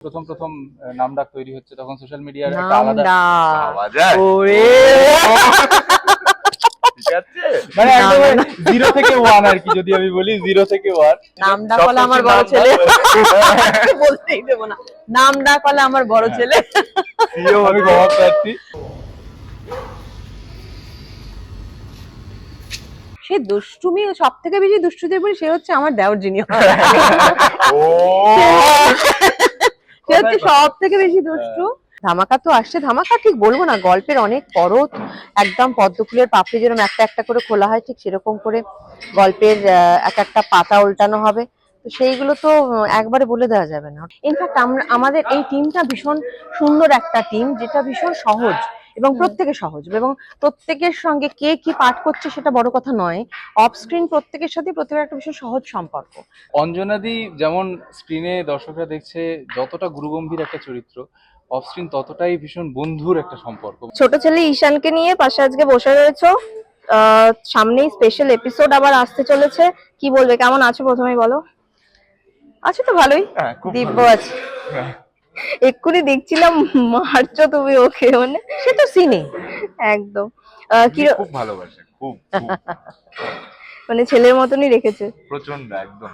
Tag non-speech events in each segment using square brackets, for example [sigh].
প্রথম প্রথম আহ, নামডাক তৈরি হচ্ছে তখন সোশ্যাল মিডিয়ার একটা আলাদা। ওরে! মানে একদম জিরো থেকে ওয়ান আর কি যদি আমি বলি জিরো থেকে ওয়ান নাম ডাক হলো আমার বড় ছেলে। ডাক। [laughs] বলতেই দেবো না। নাম ডাক হলো আমার বড় হ্যাঁ। ছেলে। আমি ক্ষমা প্রার্থী সে দুষ্টুমি সব থেকে বেশি দুষ্টুদের বলি সে হচ্ছে আমার দেওর যিনি। [laughs] ও! সে হচ্ছে সব থেকে বেশি দুষ্টু। ধামাকা তো আসছে। ধামাকা ঠিক বলব না গল্পের অনেক পরত একদম পদ্মফুলের পাপড়ি যেরকম একটা একটা করে খোলা হয় ঠিক সেরকম করে গল্পের এক একটা পাতা উল্টানো হবে। তো সেইগুলো তো একবারে বলে দেওয়া যাবে না। ইনফ্যাক্ট আমাদের এই টিমটা ভীষণ সুন্দর একটা টিম যেটা ভীষণ সহজ। এবং প্রত্যেকে সহজ। এবং প্রত্যেকের সঙ্গে কে কি পাঠ করছে সেটা বড় কথা নয়। অফ স্ক্রিন প্রত্যেকের সাথে প্রত্যেকের একটা ভীষণ সহজ সম্পর্ক। অঞ্জনাদি যেমন স্ক্রিনে দর্শকরা দেখছে যতটা গুরুগম্ভীর একটা চরিত্র অফ স্ক্রিন ততটাই ভীষণ বন্ধুর একটা সম্পর্ক। ছোট ছেলে ঈশানকে নিয়ে পাশে আজকে বসে রয়েছো। আহ, সামনেই স্পেশাল এপিসোড আবার আসতে চলেছে। কি বলবে? কেমন আছো প্রথমেই বলো? আছো তো ভালোই। হ্যাঁ, দিব্য। আছে। এক্ষুনি দেখছিলাম মারছো তুমি ওকে মানে সে তো সিনে একদম। কি খুব ভালোবাসে খুব খুব মানে ছেলের মতনই রেখেছে। প্রচণ্ড একদম।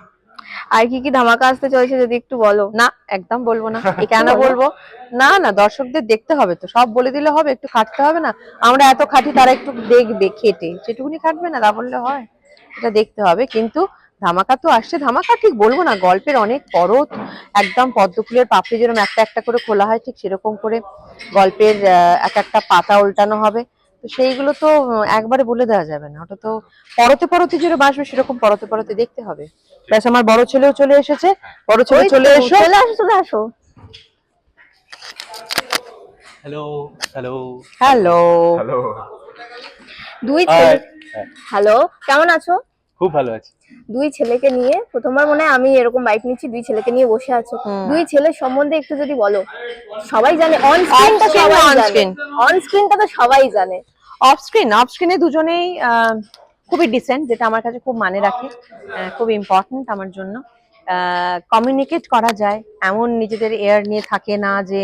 আর কি কি ধামাকা আসতে চলেছে যদি একটু বলো? না একদম বলব না। [laughs] কেন বলব? না না দর্শকদের দেখতে হবে তো। সব বলে দিলে হবে একটু খাটতে হবে না। আমরা এত খাটি তারা একটু দেখবে খেটে সেটুকুনি খাটবে না তা বললে হয়। এটা দেখতে হবে। কিন্তু ধামাকা তো আসছে ধামাকা ঠিক বলব না গল্পের অনেক পরত একদম পদ্মফুলের পাপড়ি যেরকম একটা একটা করে খোলা হয় ঠিক সেরকম করে গল্পের আহ, এক একটা পাতা উল্টানো হবে। তো সেইগুলো তো একবারে বলে দেওয়া যাবে না ওটা তো পরতে পরতে যেরকম আসবে সেরকম পরতে পরতে দেখতে হবে। ব্যাস আমার বড় ছেলেও চলে এসেছে বড় ছেলে চলে এসো। চলে আসো চলে আসো। হ্যালো হ্যালো হ্যালো হ্যালো দুই ছেলে হ্যালো কেমন আছো? খুব ভালো আছি। দুই ছেলেকে নিয়ে প্রথমবার মনে হয় আমি এরকম বাইক নিচ্ছি দুই ছেলেকে নিয়ে বসে আছো। দুই ছেলের সম্বন্ধে একটু যদি বলো। সবাই জানে অন স্ক্রিনটা সবাই জানে। অন স্ক্রিনটা তো সবাই জানে। অফ স্ক্রিন অফ স্ক্রিনে দুজনেই আহ, খুবই ডিসেন্ট যেটা আমার কাছে খুব মানে রাখে আহ, খুব ইম্পর্টেন্ট আমার জন্য। কমিউনিকেট করা যায়। এমন নিজেদের এয়ার নিয়ে থাকে না যে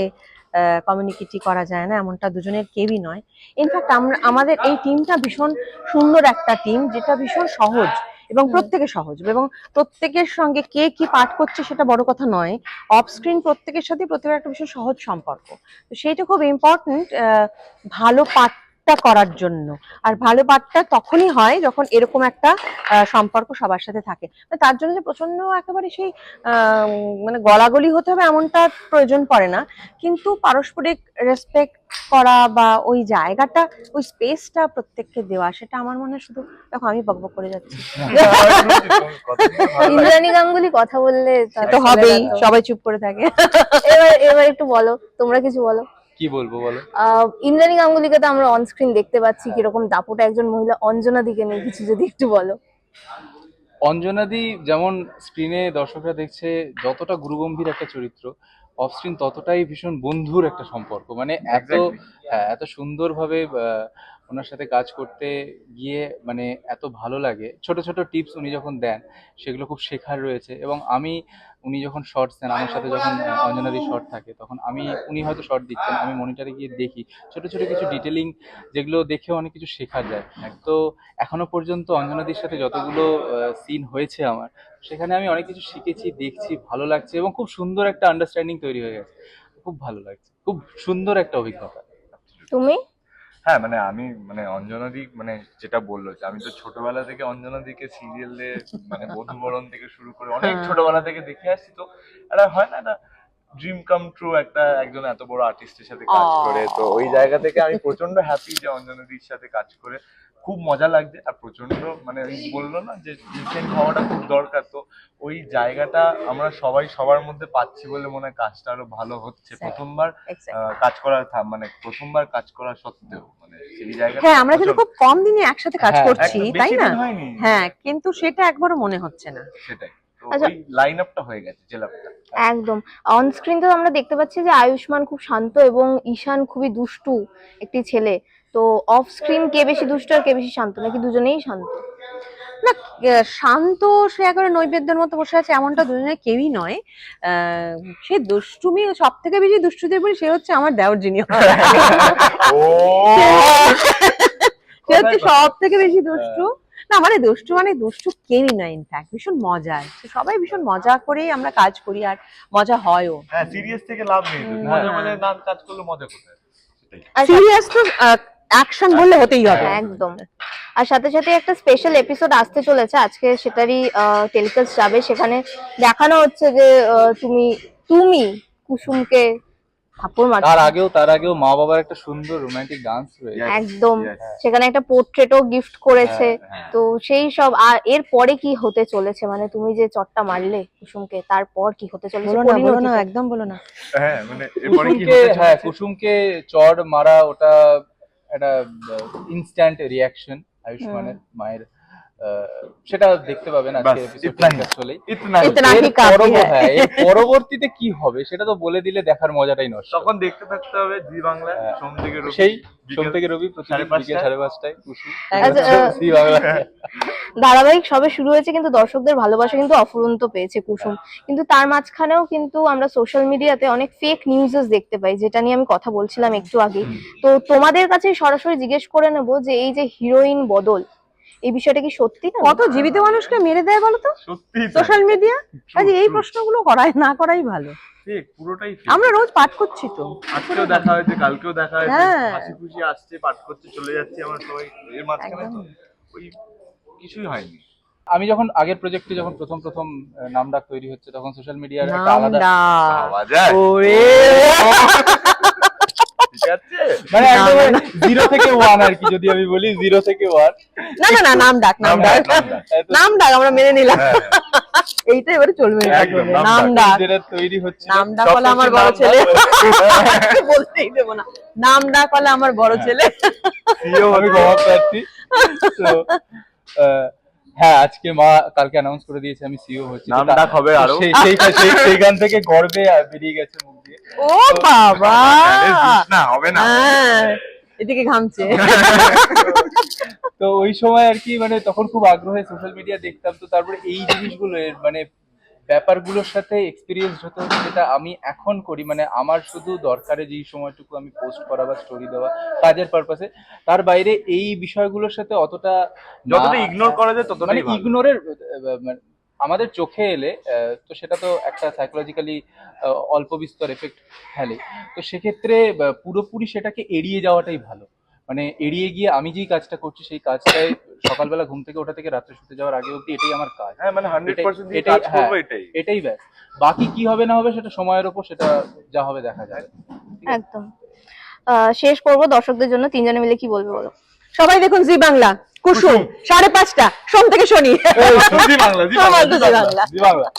কমিউনিকেটই করা যায় না এমনটা দুজনের কেউই নয়। ইনফ্যাক্ট আমরা আমাদের এই টিমটা ভীষণ সুন্দর একটা টিম যেটা ভীষণ সহজ এবং প্রত্যেকে সহজ এবং প্রত্যেকের সঙ্গে কে কি পাঠ করছে সেটা বড় কথা নয়। অফ স্ক্রিন প্রত্যেকের সাথে প্রত্যেকের একটা ভীষণ সহজ সম্পর্ক। তো সেইটা খুব ইম্পর্টেন্ট ভালো পাঠটা করার জন্য। আর ভালো পাঠটা তখনই হয় যখন এরকম একটা সম্পর্ক সবার সাথে থাকে। মানে তার জন্য যে প্রচণ্ড একেবারে সেই মানে গলাগলি হতে হবে এমনটা প্রয়োজন পড়ে না। কিন্তু পারস্পরিক রেসপেক্ট করা বা ওই জায়গাটা ওই স্পেসটা প্রত্যেককে দেওয়া সেটা আমার মনে হয় শুধু দেখো আমি বকবক করে যাচ্ছি। [laughs] ইন্দ্রাণী গাঙ্গুলি কথা বললে তা তো হবেই সবাই চুপ করে থাকে। এবার এবার একটু বলো তোমরা কিছু বলো। কি বলব বলো? ইন্দ্রাণী গাঙ্গুলিকে তো আমরা অন স্ক্রিন দেখতে পাচ্ছি কীরকম দাপটা একজন মহিলা অঞ্জনা দিকে নেই কিছু যদি একটু বলো। অঞ্জনাদি যেমন স্ক্রিনে দর্শকরা দেখছে যতটা গুরুগম্ভীর একটা চরিত্র অফ স্ক্রিন ততটাই ভীষণ বন্ধুর একটা সম্পর্ক। মানে এত হ্যাঁ এত সুন্দরভাবে আহ, ওনার সাথে কাজ করতে গিয়ে মানে এত ভালো লাগে। ছোট ছোট টিপস উনি যখন দেন, সেগুলো খুব শেখার রয়েছে এবং আমি, উনি যখন শর্টস দেন, আমার সাথে যখন অঞ্জনাদি শর্ট থাকে, তখন আমি, উনি হয়তো শর্ট দিচ্ছেন, আমি মনিটরে গিয়ে দেখি। ছোট ছোট কিছু ডিটেলিং যেগুলো দেখেও অনেক কিছু শেখা যায়। তো এখনও পর্যন্ত অঞ্জনাদির সাথে যতগুলো সিন হয়েছে আমার, সেখানে আমি অনেক কিছু শিখেছি, দেখছি, ভালো লাগছে এবং খুব সুন্দর একটা আন্ডারস্ট্যান্ডিং তৈরি হয়ে গেছে। খুব ভালো লাগছে, খুব সুন্দর একটা অভিজ্ঞতা। তুমি? হ্যাঁ মানে আমি মানে অঞ্জনাদি মানে যেটা বলল যে আমি তো ছোটবেলা থেকে অঞ্জনাদিকে সিরিয়ালে মানে বধুবরণ থেকে শুরু করে অনেক হ্যাঁ। ছোটবেলা থেকে দেখে আসছি তো। এটা হয় না এটা ড্রিম কাম ট্রু একটা একজন এত বড় আর্টিস্টের সাথে কাজ করে। তো ওই জায়গা থেকে আমি প্রচণ্ড হ্যাপি যে অঞ্জনাদির সাথে কাজ করে। খুব মজা লাগছে আর প্রচণ্ড মানে ওই বলল না যে ডিসেন্ট হওয়াটা খুব দরকার। তো ওই জায়গাটা আমরা সবাই সবার মধ্যে পাচ্ছি বলে মনে হয় কাজটা আরও ভালো হচ্ছে। প্রথমবার কাজ করার মানে প্রথমবার কাজ করা সত্ত্বেও মানে সেই জায়গাটা হ্যাঁ আমরা কিন্তু খুব কম দিনে একসাথে কাজ হ্যাঁ, করছি তাই না? হ্যাঁ কিন্তু সেটা একবারও মনে হচ্ছে না। সেটাই। আচ্ছা। লাইন আপটা হয়ে গেছে জেলাপটা একদম। অন স্ক্রিন তো আমরা দেখতে পাচ্ছি যে আয়ুষ্মান খুব শান্ত এবং ঈশান খুবই দুষ্টু একটি ছেলে। তো অফ স্ক্রিন কে বেশি দুষ্টু আর কে বেশি শান্ত? নাকি দুজনেই শান্ত? না শান্ত সে একেবারে নৈবেদ্যের মতো বসে আছে এমনটা দুজনে কেউই নয়। আহ, সে দুষ্টুমি সব থেকে বেশি দুষ্টুদের বলি সে হচ্ছে আমার দেওর যিনি সে হচ্ছে সব থেকে বেশি দুষ্টু। না মানে দুষ্টু মানে দুষ্টু কেউই নয় ইনফ্যাক্ট ভীষণ মজার তো সবাই ভীষণ মজা করেই আমরা কাজ করি আর মজা হয়ও। হ্যাঁ সিরিয়াস থেকে লাভ নেই। মজা মানে না কাজ করলে মজা কোথায়? সিরিয়াস তো অ্যাকশন বললে হতেই হবে। একদম। আর সাথে সাথে একটা স্পেশাল এপিসোড আসতে চলেছে আজকে সেটারই টেলিকাস্ট যাবে। সেখানে দেখানো হচ্ছে যে আহ, তুমি তুমি কুসুমকে তার আগেও তার আগেও মা বাবার একটা সুন্দর রোমান্টিক ডান্স রয়েছে। একদম। সেখানে একটা পোর্ট্রেটও গিফট করেছে। হ্যাঁ। তো সেই সব আর এর পরে কি হতে চলেছে? মানে তুমি যে চটটা মারলে কুসুমকে তারপর কি হতে চলেছে? বলো না বলো না একদম বলো না। হ্যাঁ মানে এরপরে কি কুসুমকে হতে হ্যাঁ চলেছে? কুসুমকে চড় মারা ওটা একটা ইনস্ট্যান্ট রিয়াকশন আয়ুষ্মানের মায়ের আহ, সেটা দেখতে পাবেন আজকে। চলেই হ্যাঁ। হ্যাঁ, পরবর্তীতে কি হবে সেটা তো বলে দিলে দেখার মজাটাই নষ্ট তখন দেখতে থাকতে হবে জি বাংলা। সোম থেকে রবি সেই সোম থেকে রবি সাড়ে পাঁচটায়। সাড়ে পাঁচটায় কুসুম আচ্ছা, জি বাংলা ধারাবাহিক সবে শুরু হয়েছে কিন্তু দর্শকদের ভালোবাসা কিন্তু অফুরন্ত পেয়েছে কুসুম কিন্তু তার মাঝখানেও কিন্তু আমরা সোশ্যাল মিডিয়াতে অনেক ফেক নিউজেস দেখতে পাই যেটা নিয়ে আমি কথা বলছিলাম একটু আগে তো তোমাদের কাছে সরাসরি জিজ্ঞেস করে নেব যে এই যে হিরোইন বদল এই বিষয়টা কি সত্যি না? কত জীবিত মানুষকে মেরে দেয় বলো তো? সত্যি সোশ্যাল মিডিয়া আজ এই প্রশ্নগুলো করাই না করাই ভালো। ঠিক পুরোটাই আমরা রোজ পাঠ করছি তো। আজকেও দেখা হয়েছে কালকেও দেখা হয়েছে। হ্যাঁ। হাসি খুশি আসছে পাঠ করতে চলে যাচ্ছে আমরা সবাই। এর মাঝখানে তো ওই কিছুই হয়নি। আমি যখন আগের প্রজেক্টে যখন প্রথম প্রথম নাম ডাক তৈরি হচ্ছে তখন সোশ্যাল মিডিয়ার একটা আলাদা [laughs] মানে না, জিরো থেকে ওয়ান আর কি যদি আমি বলি জিরো থেকে ওয়ান না না না নাম ডাক নাম ডাক নাম ডাক। আমরা মেনে নিলাম। হ্যাঁ, এইটা এবারে চলবে। একদম। নাম ডাক। যেটা তৈরি হচ্ছে। নাম ডাক হলে আমার বড় ছেলে। [laughs] বলতেই দেবো না। নাম ডাক হলে আমার বড় ছেলে। সিও আমি প্রার্থী। তো হ্যাঁ আজকে মা কালকে অ্যানাউন্স করে দিয়েছে আমি সিও হচ্ছি। নাম ডাক হবে আরও। সেই সেই সেইখান থেকে গর্বে বেরিয়ে গেছে মুখ। ও বাবা না হবে না এদিকে ঘামছে তো ওই সময় আর কি মানে তখন খুব আগ্রহে সোশ্যাল মিডিয়া দেখতাম তো তারপরে এই জিনিসগুলো মানে ব্যাপারগুলোর সাথে এক্সপিরিয়েন্স হতে হতে যেটা আমি এখন করি মানে আমার শুধু দরকারে যেই সময়টুকু আমি পোস্ট করা বা স্টোরি দেওয়া কাজের পারপাসে তার বাইরে এই বিষয়গুলোর সাথে অতটা যতটা ইগনোর করা যায় ততটা। ইগনোরের আমাদের চোখে এলে আহ, তো সেটা তো একটা সাইকোলজিক্যালি অল্প বিস্তর এফেক্ট ফেলে। তো সেক্ষেত্রে পুরোপুরি সেটাকে এড়িয়ে যাওয়াটাই ভালো। মানে এড়িয়ে গিয়ে আমি যেই কাজটা করছি সেই কাজটাই সকালবেলা ঘুম থেকে ওঠা থেকে রাত্রে শুতে যাওয়ার আগে অবধি এটাই আমার কাজ। হ্যাঁ মানে হান্ড্রেড এটাই- পার্সেন্ট এটাই- হ্যাঁ। এটাই। এটাই ব্যাস। বাকি কি হবে না হবে সেটা সময়ের ওপর সেটা যা হবে দেখা যাবে। একদম। আহ, শেষ করব দর্শকদের জন্য। তিনজনে মিলে কি বলবে বলো? সবাই দেখুন জি বাংলা। কুসুম সাড়ে পাঁচটা। সোম থেকে শনি। বাংলা।